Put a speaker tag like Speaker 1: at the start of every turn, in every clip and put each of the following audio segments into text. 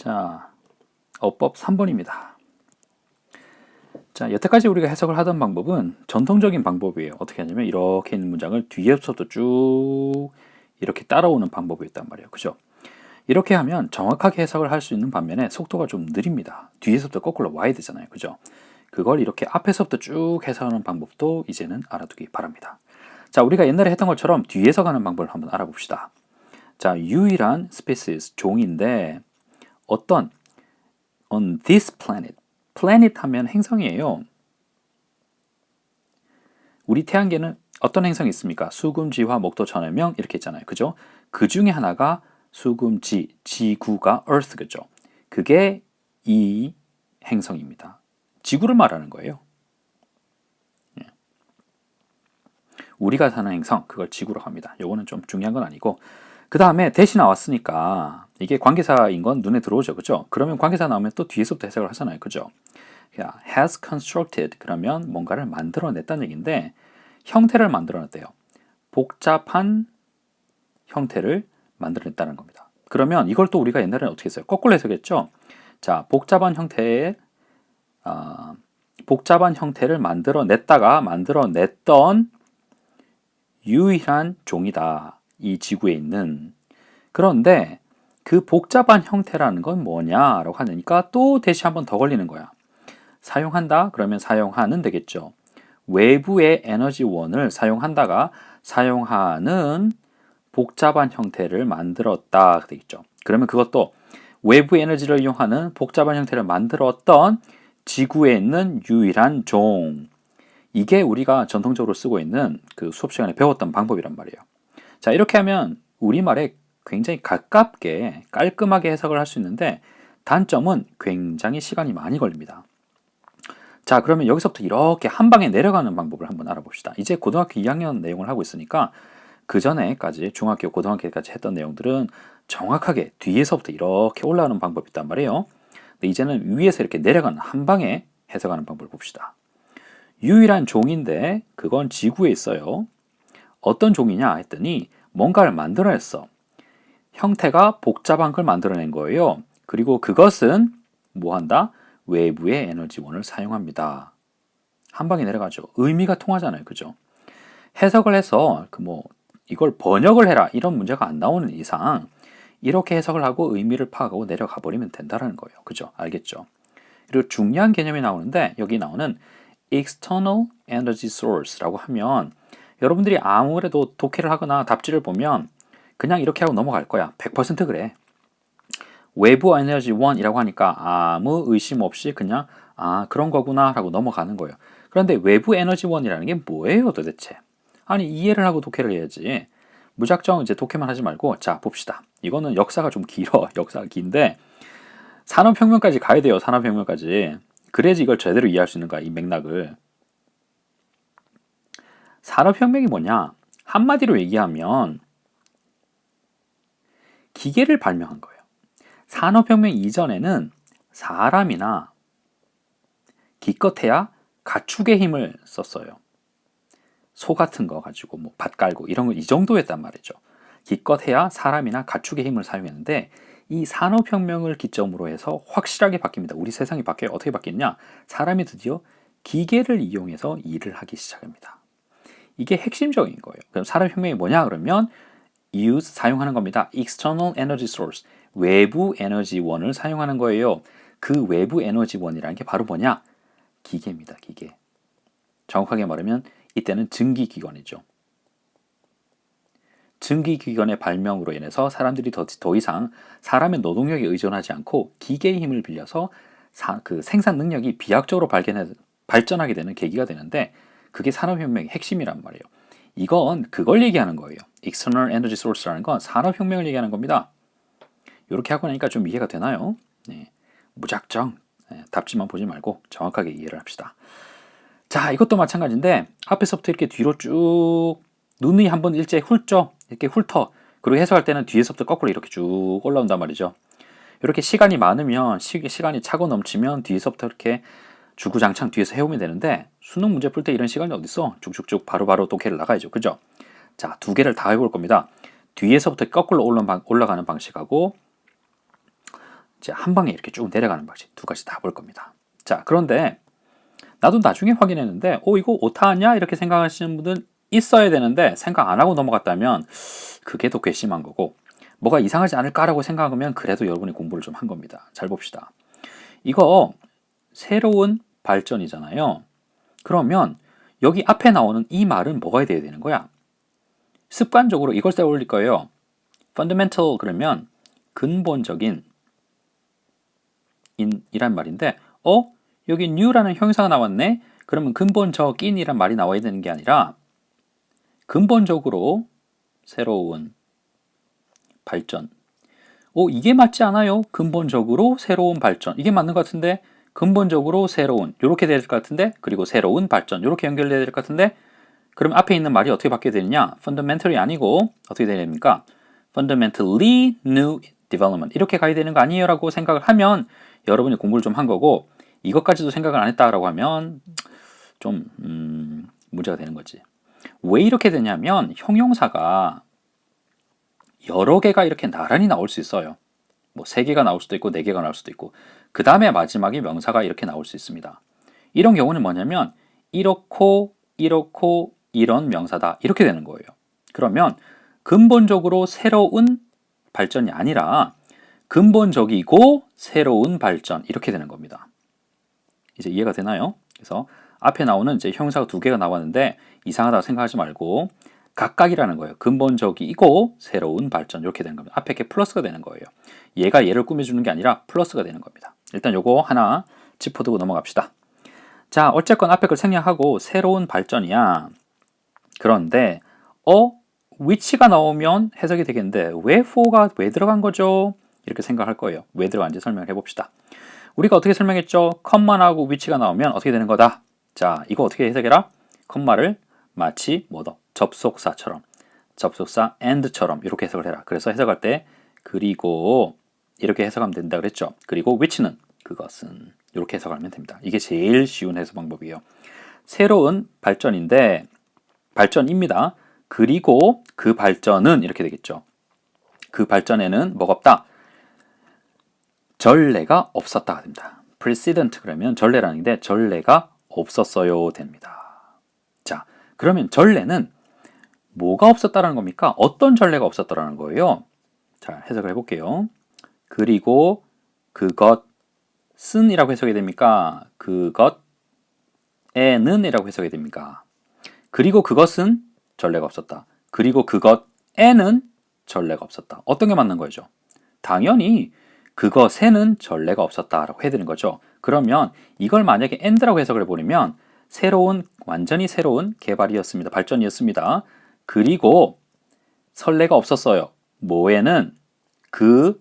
Speaker 1: 자, 어법 3번입니다. 자, 여태까지 우리가 해석을 하던 방법은 전통적인 방법이에요. 어떻게 하냐면 이렇게 있는 문장을 뒤에서부터 쭉 이렇게 따라오는 방법이었단 말이에요. 그죠? 이렇게 하면 정확하게 해석을 할 수 있는 반면에 속도가 좀 느립니다. 뒤에서부터 거꾸로 와야 되잖아요. 그죠? 그걸 이렇게 앞에서부터 쭉 해석하는 방법도 이제는 알아두기 바랍니다. 자, 우리가 옛날에 했던 것처럼 뒤에서 가는 방법을 한번 알아봅시다. 자, 유일한 species, 종인데 어떤 on this planet, planet 하면 행성이에요. 우리 태양계는 어떤 행성이 있습니까? 수금지화, 목도, 전해명 이렇게 있잖아요. 그죠? 그 중에 하나가 수금지, 지구가 Earth 그죠? 그게 이 행성입니다. 지구를 말하는 거예요. 예. 우리가 사는 행성, 그걸 지구로 합니다. 요거는 좀 중요한 건 아니고 그 다음에 대시 나왔으니까 이게 관계사인 건 눈에 들어오죠. 그죠? 그러면 관계사 나오면 또 뒤에서부터 해석을 하잖아요. 그죠? has constructed 그러면 뭔가를 만들어냈다는 얘기인데 형태를 만들어냈대요. 복잡한 형태를 만들어냈다는 겁니다. 그러면 이걸 또 우리가 옛날에는 어떻게 했어요? 거꾸로 해석했죠. 자, 복잡한 형태의 아, 복잡한 형태를 만들어냈다가 만들어냈던 유일한 종이다. 이 지구에 있는. 그런데 그 복잡한 형태라는 건 뭐냐라고 하니까 또 대시 한 번 더 걸리는 거야. 사용한다? 그러면 사용하는 되겠죠. 외부의 에너지원을 사용한다가 사용하는 복잡한 형태를 만들었다 되겠죠. 그러면 그것도 외부 에너지를 이용하는 복잡한 형태를 만들었던 지구에 있는 유일한 종. 이게 우리가 전통적으로 쓰고 있는 그 수업 시간에 배웠던 방법이란 말이에요. 자, 이렇게 하면 우리말에 굉장히 가깝게 깔끔하게 해석을 할 수 있는데 단점은 굉장히 시간이 많이 걸립니다. 자, 그러면 여기서부터 이렇게 한 방에 내려가는 방법을 한번 알아봅시다. 이제 고등학교 2학년 내용을 하고 있으니까 그 전에까지 중학교, 고등학교까지 했던 내용들은 정확하게 뒤에서부터 이렇게 올라가는 방법이 있단 말이에요. 근데 이제는 위에서 이렇게 내려가는 한 방에 해석하는 방법을 봅시다. 유일한 종인데 그건 지구에 있어요. 어떤 종이냐 했더니 뭔가를 만들어냈어. 형태가 복잡한 걸 만들어낸 거예요. 그리고 그것은 뭐 한다? 외부의 에너지원을 사용합니다. 한 방에 내려가죠. 의미가 통하잖아요. 그죠? 해석을 해서 그 뭐 이걸 번역을 해라 이런 문제가 안 나오는 이상 이렇게 해석을 하고 의미를 파악하고 내려가 버리면 된다는 거예요. 그죠? 알겠죠? 그리고 중요한 개념이 나오는데 여기 나오는 external energy source라고 하면 여러분들이 아무래도 독해를 하거나 답지를 보면 그냥 이렇게 하고 넘어갈 거야. 100% 그래. 외부 에너지 원이라고 하니까 아무 의심 없이 그냥 아 그런 거구나 하고 넘어가는 거예요. 그런데 외부 에너지 원이라는 게 뭐예요 도대체? 아니 이해를 하고 독해를 해야지. 무작정 이제 독해만 하지 말고 자 봅시다. 이거는 역사가 좀 길어. 역사가 긴데 산업혁명까지 가야 돼요. 산업혁명까지. 그래야지 이걸 제대로 이해할 수 있는 거야. 이 맥락을. 산업혁명이 뭐냐? 한마디로 얘기하면 기계를 발명한 거예요. 산업혁명 이전에는 사람이나 기껏해야 가축의 힘을 썼어요. 소 같은 거 가지고 뭐 밭 깔고 이런 거 이 정도였단 말이죠. 기껏해야 사람이나 가축의 힘을 사용했는데 이 산업혁명을 기점으로 해서 확실하게 바뀝니다. 우리 세상이 바뀌어요. 어떻게 바뀌었냐? 사람이 드디어 기계를 이용해서 일을 하기 시작합니다. 이게 핵심적인 거예요. 그럼 산업혁명이 뭐냐 그러면 use 사용하는 겁니다. external energy source 외부 에너지원을 사용하는 거예요. 그 외부 에너지원이라는 게 바로 뭐냐? 기계입니다. 기계. 정확하게 말하면 이때는 증기기관이죠. 증기기관의 발명으로 인해서 사람들이 더, 더 이상 사람의 노동력에 의존하지 않고 기계의 힘을 빌려서 사, 그 생산 능력이 비약적으로 발견해, 발전하게 되는 계기가 되는데 그게 산업혁명의 핵심이란 말이에요. 이건 그걸 얘기하는 거예요. external energy source라는 건 산업혁명을 얘기하는 겁니다. 이렇게 하고 나니까 좀 이해가 되나요? 네. 무작정 네, 답지만 보지 말고 정확하게 이해를 합시다. 자, 이것도 마찬가지인데 앞에서부터 이렇게 뒤로 쭉 눈이 한번 일제히 훑죠. 이렇게 훑어. 그리고 해석할 때는 뒤에서부터 거꾸로 이렇게 쭉 올라온단 말이죠. 이렇게 시간이 많으면 시, 시간이 차고 넘치면 뒤에서부터 이렇게 주구장창 뒤에서 해오면 되는데 수능 문제 풀 때 이런 시간이 어딨어? 쭉쭉쭉 바로바로 독해를 나가야죠. 그죠? 자, 두 개를 다 해볼 겁니다. 뒤에서부터 거꾸로 올라가는 방식하고 이제 한 방에 이렇게 쭉 내려가는 방식 두 가지 다 볼 겁니다. 자, 그런데 나도 나중에 확인했는데, 어, 이거 오타냐? 이렇게 생각하시는 분들 있어야 되는데, 생각 안 하고 넘어갔다면, 그게 더 괘씸한 거고, 뭐가 이상하지 않을까라고 생각하면, 그래도 여러분이 공부를 좀 한 겁니다. 잘 봅시다. 이거, 새로운 발전이잖아요. 그러면, 여기 앞에 나오는 이 말은 뭐가 돼야 되는 거야? 습관적으로 이걸 써 올릴 거예요. fundamental 그러면 근본적인 인, 이란 말인데, 어? 여기 new라는 형용사가 나왔네? 그러면 근본적인이란 말이 나와야 되는 게 아니라 근본적으로 새로운 발전. 오, 이게 맞지 않아요? 근본적으로 새로운 발전. 이게 맞는 것 같은데 근본적으로 새로운 이렇게 돼야 될 것 같은데 그리고 새로운 발전 이렇게 연결돼야 될 것 같은데 그럼 앞에 있는 말이 어떻게 바뀌어야 되느냐? fundamentally 아니고 어떻게 돼야 됩니까? fundamentally new development 이렇게 가야 되는 거 아니에요? 라고 생각을 하면 여러분이 공부를 좀 한 거고 이것까지도 생각을 안 했다라고 하면 좀 음, 문제가 되는 거지. 왜 이렇게 되냐면 형용사가 여러 개가 이렇게 나란히 나올 수 있어요. 뭐 세 개가 나올 수도 있고 네 개가 나올 수도 있고 그 다음에 마지막에 명사가 이렇게 나올 수 있습니다. 이런 경우는 뭐냐면 이렇고 이렇고 이런 명사다 이렇게 되는 거예요. 그러면 근본적으로 새로운 발전이 아니라 근본적이고 새로운 발전 이렇게 되는 겁니다. 이제 이해가 되나요? 그래서 앞에 나오는 이제 형용사가 두 개가 나왔는데 이상하다고 생각하지 말고 각각이라는 거예요. 근본적이고 새로운 발전 이렇게 되는 겁니다. 앞에 게 플러스가 되는 거예요. 얘가 얘를 꾸며주는 게 아니라 플러스가 되는 겁니다. 일단 요거 하나 짚어두고 넘어갑시다. 자, 어쨌건 앞에 걸 생략하고 새로운 발전이야. 그런데 어 위치가 나오면 해석이 되겠는데 왜 for가 왜 들어간 거죠? 이렇게 생각할 거예요. 왜 들어간지 설명해 봅시다. 우리가 어떻게 설명했죠? 컴마하고 위치가 나오면 어떻게 되는 거다? 자, 이거 어떻게 해석해라? 컴마를 마치 뭐더 접속사처럼 접속사 and처럼 이렇게 해석을 해라. 그래서 해석할 때 그리고 이렇게 해석하면 된다 그랬죠. 그리고 which는 그것은 이렇게 해석하면 됩니다. 이게 제일 쉬운 해석 방법이에요. 새로운 발전인데 발전입니다. 그리고 그 발전은 이렇게 되겠죠. 그 발전에는 뭐가 없다? 전례가 없었다가 됩니다. precedent 그러면 전례라는 게 전례가 없었어요 됩니다. 자, 그러면 전례는 뭐가 없었다는 겁니까? 어떤 전례가 없었다는 거예요? 자, 해석을 해볼게요. 그리고 그것은 이라고 해석이 됩니까? 그것에는 이라고 해석이 됩니까? 그리고 그것은 전례가 없었다. 그리고 그것에는 전례가 없었다. 어떤 게 맞는 거죠? 당연히 그것에는 전례가 없었다라고 해야 되는 거죠. 그러면 이걸 만약에 and라고 해석을 해버리면 새로운 완전히 새로운 개발이었습니다. 발전이었습니다. 그리고 설레가 없었어요. 뭐에는 그,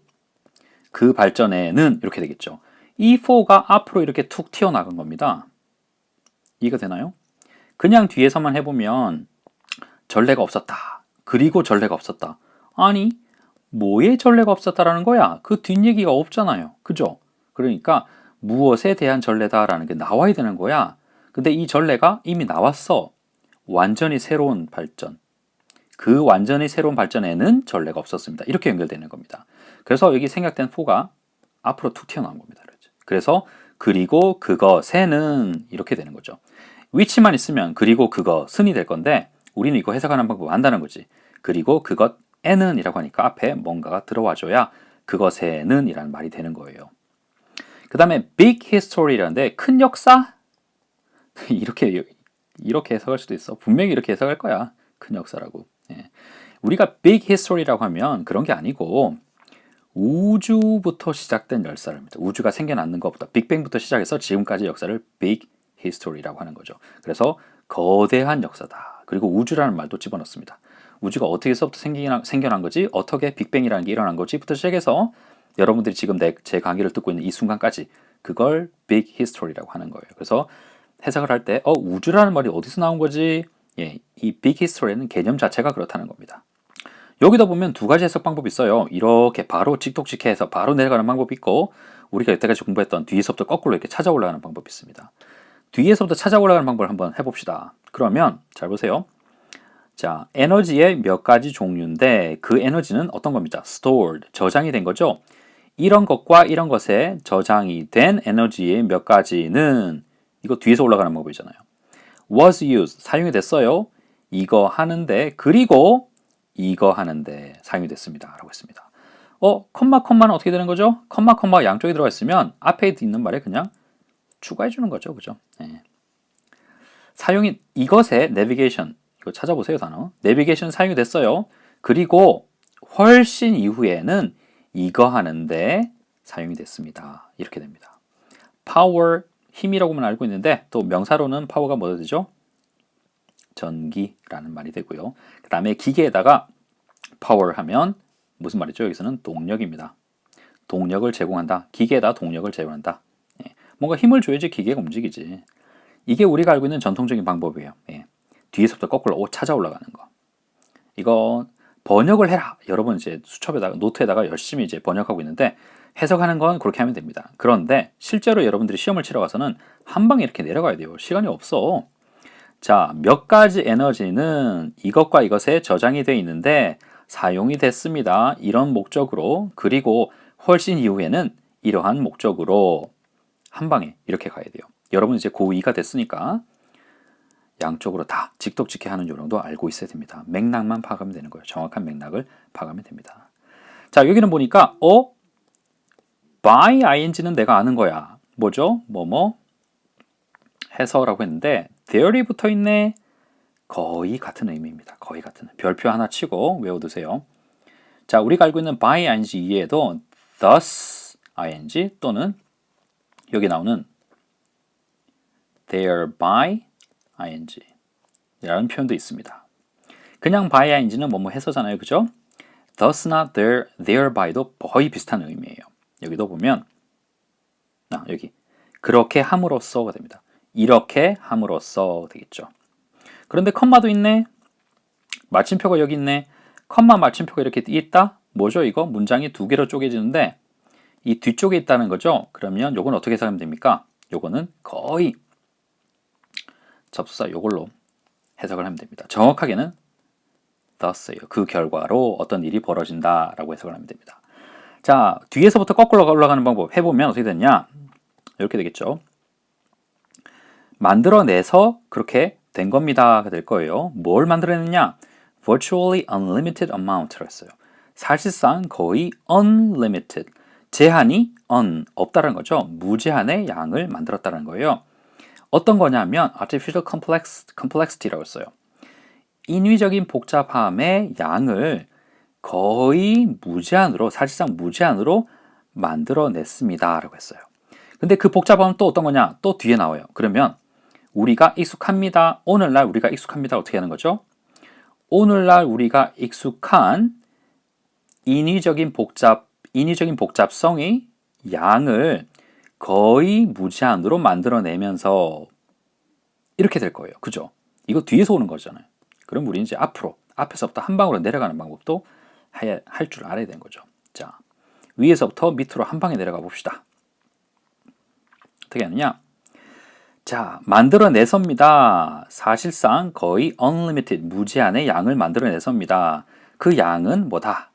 Speaker 1: 그 발전에는 이렇게 되겠죠. 이 for가 앞으로 이렇게 툭 튀어나간 겁니다. 이해가 되나요? 그냥 뒤에서만 해보면 전례가 없었다. 그리고 전례가 없었다. 아니, 뭐에 전례가 없었다라는 거야? 그 뒷얘기가 없잖아요. 그죠? 그러니까 무엇에 대한 전례다라는 게 나와야 되는 거야. 근데 이 전례가 이미 나왔어. 완전히 새로운 발전. 그 완전히 새로운 발전에는 전례가 없었습니다. 이렇게 연결되는 겁니다. 그래서 여기 생략된 포가 앞으로 툭 튀어나온 겁니다. 그래서 그리고 그것에는 이렇게 되는 거죠. 위치만 있으면 그리고 그것은이 될 건데 우리는 이거 해석하는 방법을 안다는 거지. 그리고 그것 에는 이라고 하니까 앞에 뭔가가 들어와줘야 그것에는 이라는 말이 되는 거예요. 그 다음에 big history라는데 큰 역사? 이렇게 이렇게 해석할 수도 있어. 분명히 이렇게 해석할 거야. 큰 역사라고. 예. 우리가 big history라고 하면 그런 게 아니고 우주부터 시작된 열사입니다. 우주가 생겨났는 것부터 빅뱅부터 시작해서 지금까지 역사를 big history라고 하는 거죠. 그래서 거대한 역사다. 그리고 우주라는 말도 집어넣습니다. 우주가 어떻게서부터 생겨난, 거지? 어떻게 빅뱅이라는 게 일어난 거지?부터 시작해서 여러분들이 지금 내, 제 강의를 듣고 있는 이 순간까지 그걸 big history라고 하는 거예요. 그래서 해석을 할 때, 어, 우주라는 말이 어디서 나온 거지? 예, 이 big history는 개념 자체가 그렇다는 겁니다. 여기다 보면 두 가지 해석 방법이 있어요. 이렇게 바로 직독직해서 바로 내려가는 방법이 있고, 우리가 여태까지 공부했던 뒤에서부터 거꾸로 이렇게 찾아 올라가는 방법이 있습니다. 뒤에서부터 찾아 올라가는 방법을 한번 해봅시다. 그러면 잘 보세요. 자, 에너지의 몇 가지 종류인데 그 에너지는 어떤 겁니까? stored, 저장이 된 거죠. 이런 것과 이런 것에 저장이 된 에너지의 몇 가지는 이거 뒤에서 올라가는 방법이잖아요. was used 사용이 됐어요. 이거 하는데 그리고 이거 하는데 사용이 됐습니다. 라고 했습니다. 어, 컴마 컴마는 어떻게 되는 거죠? 컴마 컴마 양쪽에 들어가 있으면 앞에 있는 말에 그냥 추가해 주는 거죠. 그죠? 네. 사용이 이것에 내비게이션 이거 찾아보세요 단어. 내비게이션 사용이 됐어요. 그리고 훨씬 이후에는 이거 하는데 사용이 됐습니다. 이렇게 됩니다. power 힘이라고만 알고 있는데 또 명사로는 파워가 뭐가 되죠? 전기라는 말이 되고요. 그 다음에 기계에다가 power 하면 무슨 말이죠? 여기서는 동력입니다. 동력을 제공한다. 기계에다 동력을 제공한다. 예. 뭔가 힘을 줘야지 기계가 움직이지. 이게 우리가 알고 있는 전통적인 방법이에요. 예. 뒤에서부터 거꾸로 찾아 올라가는 거. 이거 번역을 해라. 여러분 이제 수첩에다가 노트에다가 열심히 이제 번역하고 있는데 해석하는 건 그렇게 하면 됩니다. 그런데 실제로 여러분들이 시험을 치러 가서는 한 방에 이렇게 내려가야 돼요. 시간이 없어. 자, 몇 가지 에너지는 이것과 이것에 저장이 되어 있는데 사용이 됐습니다. 이런 목적으로 그리고 훨씬 이후에는 이러한 목적으로 한 방에 이렇게 가야 돼요. 여러분 이제 고2가 됐으니까 양쪽으로 다 직독직해 하는 요령도 알고 있어야 됩니다. 맥락만 파악하면 되는 거예요. 정확한 맥락을 파악하면 됩니다. 자, 여기는 보니까 어 by ing는 내가 아는 거야. 뭐죠? 뭐뭐 해서라고 했는데 there이 붙어 있네. 거의 같은 의미입니다. 거의 같은. 별표 하나 치고 외워두세요. 자, 우리가 알고 있는 by ing 이외에도 thus ing 또는 여기 나오는 thereby ing 이라는 표현도 있습니다. 그냥 by ing는 뭐뭐 해서잖아요. 그죠? thus나 there, thereby,도 거의 비슷한 의미예요. 여기도 보면 아, 여기 그렇게 함으로써가 됩니다. 이렇게 함으로써 되겠죠. 그런데 컴마도 있네. 마침표가 여기 있네. 컴마 마침표가 이렇게 있다. 뭐죠 이거? 문장이 두 개로 쪼개지는데 이 뒤쪽에 있다는 거죠. 그러면 요건 어떻게 해석하면 됩니까? 요거는 거의 접수사 요걸로 해석을 하면 됩니다. 정확하게는 thus예요. 그 결과로 어떤 일이 벌어진다라고 해석을 하면 됩니다. 자, 뒤에서부터 거꾸로 올라가는 방법 해보면 어떻게 되냐? 이렇게 되겠죠. 만들어내서 그렇게 된 겁니다가 될 거예요. 뭘 만들어냈냐? virtually unlimited amount라고 했어요. 사실상 거의 unlimited, 제한이 un, 없다는 거죠. 무제한의 양을 만들었다는 거예요. 어떤 거냐면 artificial complex, complexity라고 했어요. 인위적인 복잡함의 양을 거의 무제한으로 사실상 무제한으로 만들어냈습니다 라고 했어요. 근데 그 복잡함은 또 어떤 거냐? 또 뒤에 나와요. 그러면 우리가 익숙합니다. 오늘날 우리가 익숙합니다. 어떻게 하는 거죠? 오늘날 우리가 익숙한 인위적인 복잡 인위적인 복잡성의 양을 거의 무제한으로 만들어내면서 이렇게 될 거예요. 그죠? 이거 뒤에서 오는 거잖아요. 그럼 우리 이제 앞으로 앞에서부터 한 방으로 내려가는 방법도 할 줄 알아야 되는 거죠. 자, 위에서부터 밑으로 한 방에 내려가 봅시다. 어떻게 하느냐? 자, 만들어내섭니다. 사실상 거의 unlimited, 무제한의 양을 만들어내섭니다. 그 양은 뭐다?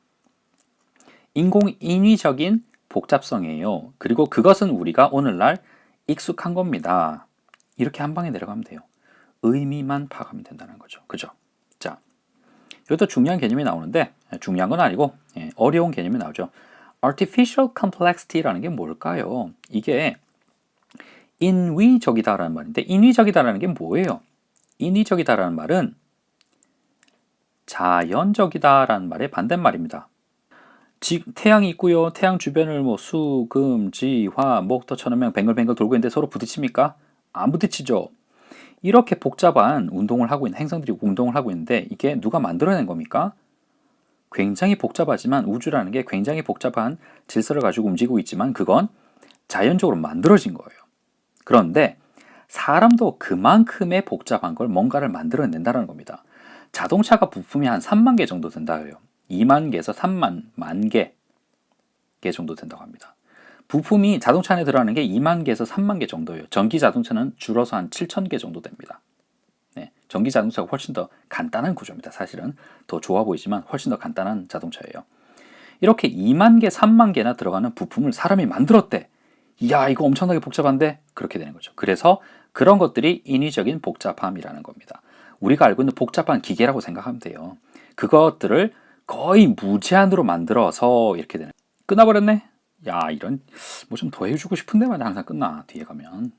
Speaker 1: 인공인위적인 복잡성이에요. 그리고 그것은 우리가 오늘날 익숙한 겁니다. 이렇게 한 방에 내려가면 돼요. 의미만 파악하면 된다는 거죠. 그죠? 자, 이것도 중요한 개념이 나오는데 중요한 건 아니고 예, 어려운 개념이 나오죠. artificial complexity라는 게 뭘까요? 이게 인위적이다라는 말인데 인위적이다라는 게 뭐예요? 인위적이다라는 말은 자연적이다라는 말의 반대말입니다. 태양이 있고요. 태양 주변을 뭐 수, 금, 지, 화, 목, 더 천원명 뱅글뱅글 돌고 있는데 서로 부딪힙니까? 안 부딪히죠. 이렇게 복잡한 운동을 하고 있는 행성들이 운동을 하고 있는데 이게 누가 만들어낸 겁니까? 굉장히 복잡하지만 우주라는 게 굉장히 복잡한 질서를 가지고 움직이고 있지만 그건 자연적으로 만들어진 거예요. 그런데 사람도 그만큼의 복잡한 걸 뭔가를 만들어낸다는 겁니다. 자동차가 부품이 한 3만 개 정도 된다고요. 2만 개에서 3만 만 개, 개 정도 된다고 합니다. 부품이 자동차 안에 들어가는 게 2만 개에서 3만 개 정도예요. 전기 자동차는 줄어서 한 7천 개 정도 됩니다. 네, 전기 자동차가 훨씬 더 간단한 구조입니다. 사실은 더 좋아 보이지만 훨씬 더 간단한 자동차예요. 이렇게 2만 개, 3만 개나 들어가는 부품을 사람이 만들었대. 이야, 이거 엄청나게 복잡한데? 그렇게 되는 거죠. 그래서 그런 것들이 인위적인 복잡함이라는 겁니다. 우리가 알고 있는 복잡한 기계라고 생각하면 돼요. 그것들을 거의 무제한으로 만들어서 이렇게 되는. 끝나버렸네? 야, 이런, 뭐 좀 더 해주고 싶은데 만 항상 끝나, 뒤에 가면.